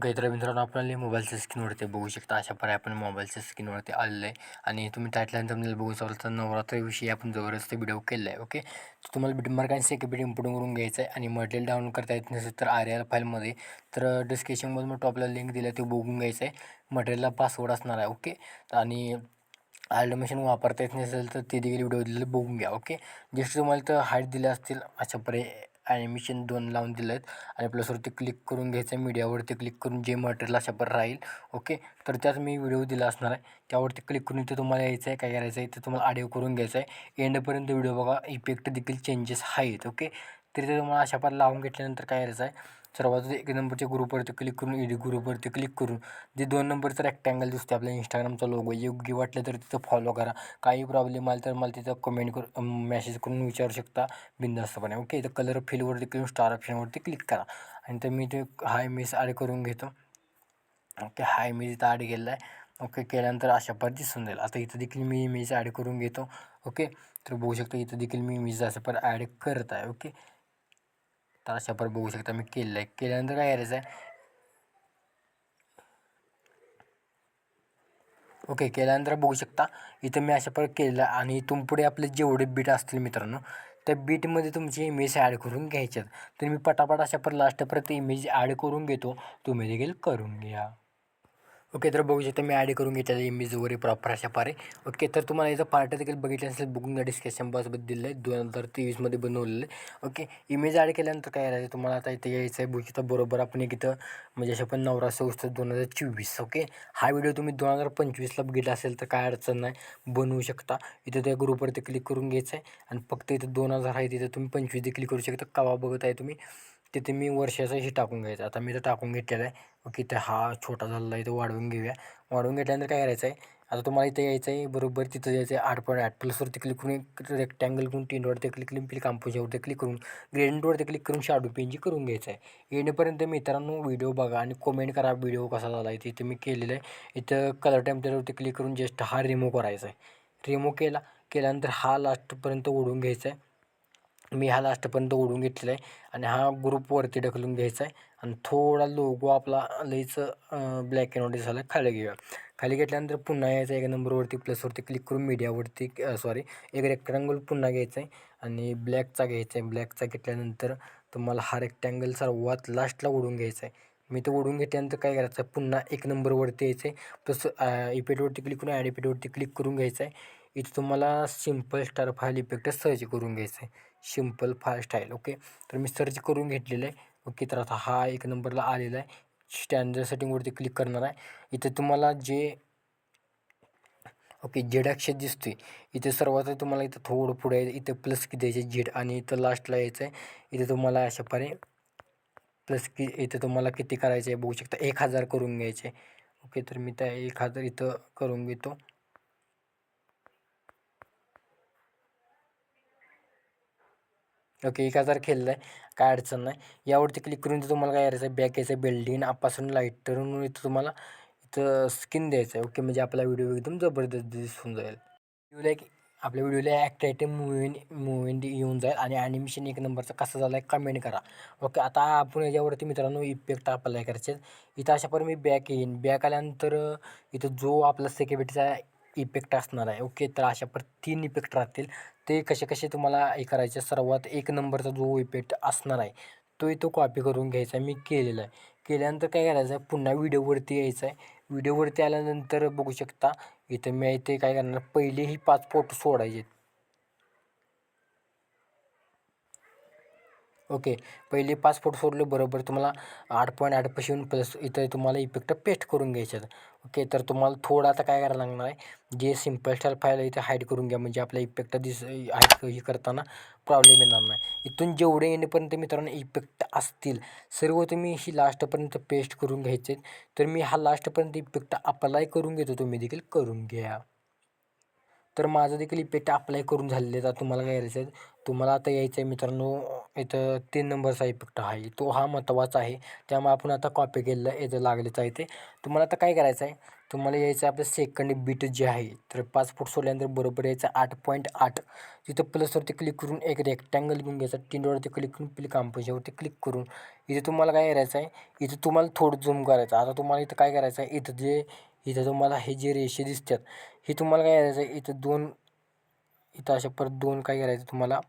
Okay तर मित्रांनो आपल्याला मोबाईलच्या स्क्रीनवरती बघू शकता. अशा पर्याय आपण मोबाईलच्या स्क्रीनवरती आलेलं आहे. आणि तुम्ही टाईटलाईन तुम्हाला बघू शकता तर नवरात्रीविषयी आपण जबरदस्त व्हिडिओ केला आहे ओके तर तुम्हाला बीट मार्कांची सेक्युरिटी इम्पोर्ट करून घ्यायचं आहे. आणि मटेरियल डाउनलोड करता येत नसेल तर आर एल फाईलमध्ये तर डिस्क्रिप्शनमध्ये मग टॉपला लिंक दिलं आहे ते बघून घ्यायचं आहे. मटेरियलला पासवर्ड असणार आहे ओके आणि ॲल्डमेशन वापरता येत नसेल तर ते देखील व्हिडिओ दिलेलं बघून घ्या ओके जस्ट तुम्हाला तर हाईट दिले असतील अशा पर्याय ॲनिमेशन दोन लावून दिलं आहेत आणि प्लसवरती क्लिक करून घ्यायचं आहे. मीडियावरती क्लिक करून जे मटेरियल अशा पर राहील. ओके तर त्यात मी व्हिडिओ दिला असणार आहे. त्यावरती क्लिक करून इथे तुम्हाला यायचं आहे काय करायचं आहे ते तुम्हाला ऑडिओ करून घ्यायचं आहे एंडपर्यंत व्हिडिओ बघा. इफेक्ट देखील चेंजेस आहेत. ओके तर ते तुम्हाला अशा पर लावून घेतल्यानंतर काय करायचं आहे सर्वात एक नंबरच्या ग्रुपवरती क्लिक करून एडी ग्रुपवरती क्लिक करून जे दोन नंबरचं रेक्टँगल दिसते आपल्या इंस्टाग्रामचा लोगो योग्य वाटलं तर तिथं फॉलो करा. काही प्रॉब्लेम आला तर मला तिथं कमेंट करून मेसेज करून विचारू शकता बिंदास्तपणे ओके इथं कलर फिलवरती क्लिक स्टार ऑप्शनवरती क्लिक करा. आणि तर मी ते हाय मेस ॲड करून घेतो. ओके हाय मी इथं ॲड केलेला आहे. ओके केल्यानंतर अशा पर दिसून जाईल. आता इथं देखील मी इमेज ॲड करून घेतो. ओके तर बघू शकतो इथं देखील मी इमेज असं पर ॲड करत आहे. ओके तर अशा पर बघू शकता मी केलेलं आहे. केल्यानंतर काय करायचं आहे? ओके केल्यानंतर बघू शकता. इथं मी अशा पर केलेलं आहे आणि इथून पुढे आपले जेवढे बीट असतील मित्रांनो त्या बीटमध्ये तुमची इमेज ॲड करून घ्यायच्यात तर मी पटापट अशा पर लास्टपर्यंत इमेज ॲड करून घेतो. तुम्ही देखील करून घ्या. ओके तर बघू शकता मी ॲड करून घेतलेलं इमेज वगैरे प्रॉपर अशा पारे. ओके तर तुम्हाला याचा पार्ट देखील बघितलं असेल बुकिंग घ्या डिस्कशन बॉक्सबद्दल दिलं आहे दोन हजार तेवीसमध्ये बनवलेलं आहे. ओके इमेज ॲड केल्यानंतर काय करायचं तुम्हाला आता इथे यायचं आहे बघू शकता बरोबर आपण एक इथं म्हणजे अशा पण नवरा सव्वीस दोन हजार चोवीस ओके? हा व्हिडिओ तुम्ही दोन हजार पंचवीसला बघितला असेल तर काय अडचण नाही बनवू शकता. इथं त्या ग्रुपवरती क्लिक करून घ्यायचं आहे. आणि फक्त इथं दोन हजार आहे तिथं तुम्ही पंचवीस देखील करू शकता. कवा बघत आहे तुम्ही? तिथे मी वर्षाचं हे टाकून घ्यायचं. आता मी तर टाकून घेतलेलं आहे. ओके तर हा छोटा झालेला आहे तो वाढवून घेऊया. वाढवून घेतल्यानंतर काय करायचं आहे? आता तुम्हाला इथे यायचं आहे बरोबर तिथं जायचं आहे आठ पॉईंट आठ. प्लसवरती क्लिक करून एक रेक्टँगल करून टिंडवरती क्लिक करून क्लिक कांपोजावरती क्लिक करून ग्रेडंटवरती क्लिक करून शाडू पेंजी करून घ्यायचं आहे. येण्यापर्यंत मित्रांनो व्हिडिओ बघा आणि कमेंट करा व्हिडिओ कसा झाला आहे तिथे मी केलेलं आहे. इथं कलर टेम्परेवरती क्लिक करून जस्ट हा रिमूव्ह करायचा आहे. रिमूव्ह केला केल्यानंतर हा लास्टपर्यंत ओढून घ्यायचा आहे. मी हा लास्टपर्यंत ओढून घेतलेला आहे. आणि हा ग्रुप वरती ढकलून घ्यायचा आहे. आणि थोडा लोगो आपला लईच ब्लॅक अँड व्हाईट झाला खाली घेऊया. खाली घेतल्यानंतर पुन्हा यायचं एक नंबरवरती प्लसवरती क्लिक करून मीडियावरती सॉरी एक रेक्टँगल पुन्हा घ्यायचा आहे. आणि ब्लॅकचा घ्यायचा आहे. ब्लॅकचा घेतल्यानंतर तुम्हाला हा रेक्टँगल सर्वात लास्टला ओढून घ्यायचा आहे. मी तो ओढून घेतल्यानंतर काय करायचं आहे पुन्हा एक नंबरवरती यायचं आहे. प्लस इफेक्टवरती क्लिक करून ॲड इफेक्टवरती क्लिक करून घ्यायचं आहे. इथं तुम्हाला simple star file effect search करून घ्यायचं आहे. सिंपल फाय स्टाईल ओके तर मी सर्च करून घेतलेलं आहे. ओके तर आता हा एक नंबरला आलेला आहे. स्टँडर्ड सेटिंगवरती क्लिक करणार आहे. इथे तुम्हाला जे ओके जेड अक्षर दिसतोय. इथे सर्वात तुम्हाला इथं थोडं पुढे इथं प्लस द्यायचं जेड आणि इथं लास्टला यायचं आहे. इथे तुम्हाला अशा पारे प्लस की इथं तुम्हाला किती करायचं आहे बघू शकता. एक हजार करून घ्यायचे. ओके तर मी त्या एक हजार इथं करून घेतो. ओके एक हजार खेळलं आहे. काय अडचण नाही. यावरती क्लिक करून तुम्हाला काय करायचं आहे बॅक यायचं आहे बिल्डिंग आपासून लाईटरून इथं तुम्हाला इथं स्किन द्यायचं आहे ओके म्हणजे आपला व्हिडिओ एकदम जबरदस्त दिसून जाईल. व्हिडिओला एक आपल्या व्हिडिओला ॲक्ट मूवीन मूवीन येऊन जाईल आणि ॲनिमेशन एक नंबरचा कसा झाला आहे कमेंट करा. ओके आता आपण याच्यावरती मित्रांनो इफेक्ट अप्लाय करायचे इथं अशा पण मी बॅक येईन. बॅक आल्यानंतर इथं जो आपला सेक्युरिटीचा इफेक्ट असणार आहे ओके तर अशा पर तीन इफेक्ट राहतील. ते कसे कसे तुम्हाला हे करायचे सर्वात एक नंबरचा जो इफेक्ट असणार आहे तो इथं कॉपी करून घ्यायचा आहे. मी केलेला आहे. केल्यानंतर काय करायचं आहे पुन्हा व्हिडिओवरती यायचं आहे. व्हिडिओवरती आल्यानंतर बघू शकता. इथं मी इथे काय करणार पहिले ही पाच फोटो सोडायचे आहेत ओके. पहिले पाच फोटो सोडले बरोबर तुम्हाला आठ पॉईंट आठ पैसे येऊन प्लस इथं तुम्हाला इफेक्ट पेस्ट करून घ्यायचे ओके तर तुम्हाला थोडं आता काय करायला लागणार आहे? जे सिंपल स्टाईल फाईल इथे हाईड करून घ्या म्हणजे आपल्या इफेक्ट दिस हाईड हे करताना प्रॉब्लेम येणार नाही. इथून जेवढे येण्यापर्यंत मित्रांनो इफेक्ट असतील सर्व तुम्ही ही लास्टपर्यंत पेस्ट करून घ्यायचे. तर मी हा लास्टपर्यंत इफेक्ट अप्लाय करून घेतो तुम्ही देखील करून घ्या. तर माझं देखील इफेक्ट अप्लाय करून झालेले आहेत. तुम्हाला काय करायचं आहे तुम्हाला आता यायचं आहे मित्रांनो इथं तीन नंबरचा इफेक्ट आहे. तो हा महत्त्वाचा आहे. त्यामुळे आपण आता कॉपी केलेलं इथं लागलेचं आहे ते. तुम्हाला आता काय करायचं आहे? तुम्हाला यायचं आहे आपलं सेकंड बीट जे आहे. तर पाच फूट सोडल्यानंतर बरोबर यायचं आठ पॉईंट आठ. तिथं प्लसवरती क्लिक करून एक रेक्टँगल घेऊन घ्यायचा टिंडवरती क्लिक करून प्लिक कांपोजावरती क्लिक करून. इथे तुम्हाला काय करायचं आहे? इथं तुम्हाला थोडं झूम करायचं आता तुम्हाला इथं काय करायचं आहे? इथं जे इथं तुम्हाला हे जे रेषे दिसतात हे तुम्हाला काय करायचं आहे? इथं दोन इथं असे परत दोन काय करायचं तुम्हाला?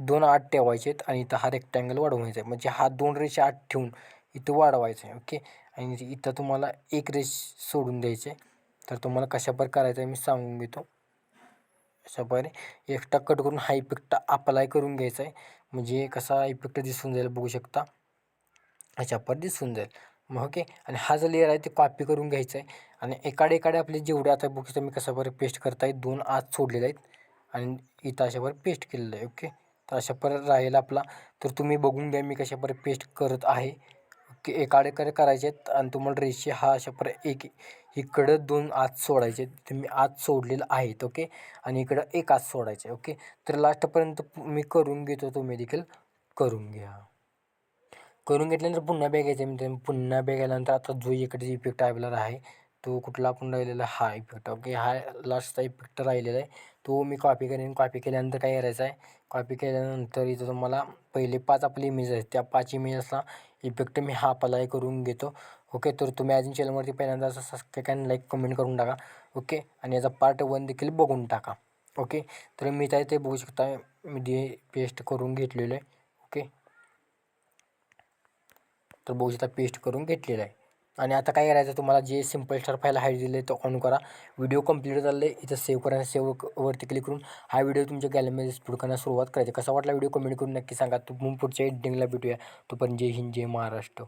दोन आठ ठेवायचे आहेत आणि इथं हा रेक्टँगल वाढवायचा आहे. म्हणजे हा दोन रेष आठ ठेवून इथं वाढवायचं आहे ओके आणि इथं तुम्हाला एक रेष सोडून द्यायचे तर तुम्हाला कशाप्रकारे करायचं आहे मी सांगून घेतो. अशाप्रकारे एक्स्ट्रा कट करून हा इफेक्ट अप्लाय करून घ्यायचा आहे. म्हणजे कसा इफेक्ट दिसून जाईल बघू शकता. अशा पर दिसून जाईल. मग ओके आणि हा जो लेअर आहे ते कॉपी करून घ्यायचा आहे. आणि एकाडे एकाडे आपले जेवढे आता बघू शकता मी कशाप्रकारे पेस्ट करता येईल दोन आत सोडलेले आहेत. आणि इथं अशावर पेस्ट केलेलं आहे ओके तर अशा परत राहील आपला. तर तुम्ही बघून घ्या मी कशाप्रकारे पेस्ट करत आहे. ओके एकाडेकडे करायचे आहेत आणि तुम्हाला रेषे हा अशा पर एक इकडं दोन आत सोडायचे आहेत. ते मी आत सोडलेलं आहेत ओके आणि इकडं एक आत सोडायचे ओके तर लास्टपर्यंत मी करून घेतो तुम्ही देखील. करून घ्या. करून घेतल्यानंतर पुन्हा बॅग यायचं मी पुन्हा बॅग गेल्यानंतर आता जो इकडे इफेक्ट आपल्याला आहे तो कुठला आपण राहिलेला हा इफेक्ट ओके? हा लास्टचा इफेक्ट राहिलेला आहे. तो मी कॉपी करेन. कॉपी केल्यानंतर काय करायचं आहे? कॉपी केल्यानंतर इथं तुम्हाला पहिले पाच आपली इमेज आहेत. त्या पाच इमेजचा इफेक्ट मी हा अप्लाय करून घेतो. ओके? तर तुम्ही अजून चॅनलवरती पहिल्यांदा असं सबस्क्राईब आणि लाईक कमेंट करून टाका. ओके? आणि याचा पार्ट वन देखील बघून टाका. ओके? तर मी काय ते बघू शकता मी ते पेस्ट करून घेतलेलं आहे. ओके? तर बघू शकता पेस्ट करून घेतलेलं आहे. आणि आता काय करायचं तुम्हाला जे सिंपल स्टार फाईल हाईट दिले तो ऑन करा. व्हिडिओ कंप्लीट झाले इथं सेव्ह करा सेव्ह वरती क्लिक करून हा व्हिडिओ तुमच्या गॅलरीमध्ये स्पीड करण्यास सुरुवात करायची. कसा वाटला व्हिडिओ कमेंट करून नक्की सांगा. तुम्ही पुढच्या एडिटिंगला भेटूया. तोपर्यंत जय हिंद जय महाराष्ट्र.